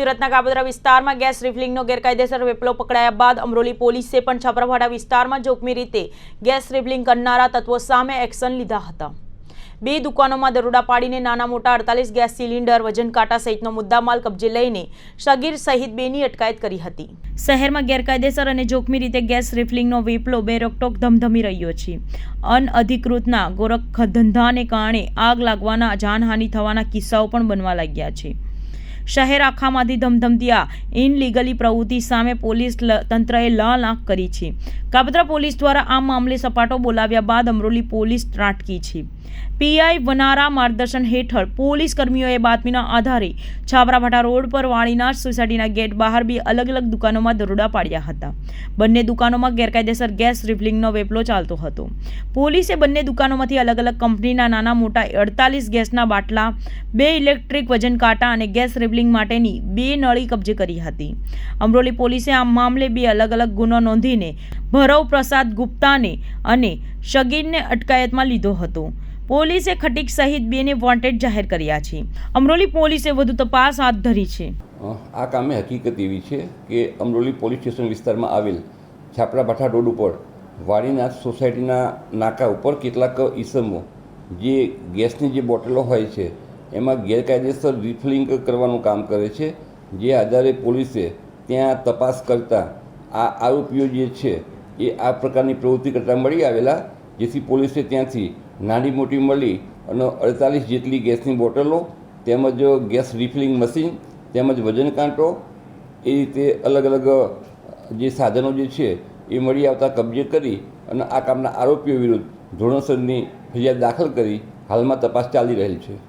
સુરતના કાબોદરા વિસ્તારમાં ગેસ રિફિલિંગનો ગેરકાયદેસર વેપલો પકડાયા બાદ અમરોલી પોલીસે પણ છાપરાભાટા વિસ્તારમાં જોખમી રીતે ગેસ રિફિલિંગ કરનારા તત્વો સામે એક્શન લીધા હતા. બે દુકાનોમાં દરોડા પાડીને નાના મોટા અડતાલીસ ગેસ સિલિન્ડર, વજન કાંટા સહિતનો મુદ્દામાલ કબજે લઈને સગીર સહિત બેની અટકાયત કરી હતી. શહેરમાં ગેરકાયદેસર અને જોખમી રીતે ગેસ રિફિલિંગનો વેપલો બેરોકટોક ધમધમી રહ્યો છે. અનઅધિકૃતના ગોરખ ધંધાને કારણે આગ લાગવાના, જાનહાનિ થવાના કિસ્સાઓ પણ બનવા લાગ્યા છે. શહેર આખામાંથી ધમધમતી આ ઇનલીગલી પ્રવૃત્તિ સામે પોલીસ તંત્રએ લાલ આંખ કરી છે. કાબદ્રા પોલીસ દ્વારા આ મામલે સપાટો બોલાવ્યા બાદ અમરોલી પોલીસ ત્રાટકી છે. પીઆઈ વનારા માર્ગદર્શન હેઠળ પોલીસ કર્મીઓએ બાતમીના આધારે છાબરાભાટા રોડ પર વાણીનાથ સોસાયટીના ગેટ બહાર બે અલગ અલગ દુકાનોમાં દરોડા પાડ્યા હતા. બંને દુકાનોમાં ગેરકાયદેસર ગેસ રિફિલિંગનો વેપલો ચાલતો હતો. પોલીસે બંને દુકાનોમાંથી અલગ અલગ કંપનીના નાના મોટા અડતાલીસ ગેસના બાટલા, બે ઇલેક્ટ્રિક વજન કાંટા અને ગેસ રિફિલિંગ માટેની બે નળી કબજે કરી હતી. અમરોલી પોલીસે આ મામલે બે અલગ અલગ ગુનો નોંધીને ભરવ પ્રસાદ ગુપ્તાને અને શગીરને અટકાયતમાં લીધો હતો. પોલીસે ખટીક સહિત બેને વોન્ટેડ જાહેર કર્યા છે. અમરોલી પોલીસે વધુ તપાસ હાથ ધરી છે. આ કામે હકીકત એવી છે કે અમરોલી પોલીસ સ્ટેશન વિસ્તારમાં આવેલ છાપરા ભાઠા રોડ ઉપર વાડીનાથ સોસાયટીના નાકા ઉપર કેટલાક ઈસમો જે ગેસની જે બોટલો હોય છે, એમાં ગેરકાયદેસર રિફિલિંગ કરવાનું કામ કરે છે, જે આધારે પોલીસે ત્યાં તપાસ કરતાં આ આરોપીઓ જે છે એ આ પ્રકારની પ્રવૃત્તિ કરતા મળી આવેલા, જેથી પોલીસે ત્યાંથી નાની મોટી મળી અને અડતાલીસ જેટલી ગેસની બોટલો, તેમજ ગેસ રિફિલિંગ મશીન, તેમજ વજન કાંટો, એ રીતે અલગ અલગ જે સાધનો જે છે, એ મળી આવતા કબજે કરી અને આ કામના આરોપીઓ વિરુદ્ધ ધોરણસરની ફરિયાદ દાખલ કરી હાલમાં તપાસ ચાલી રહેલ છે.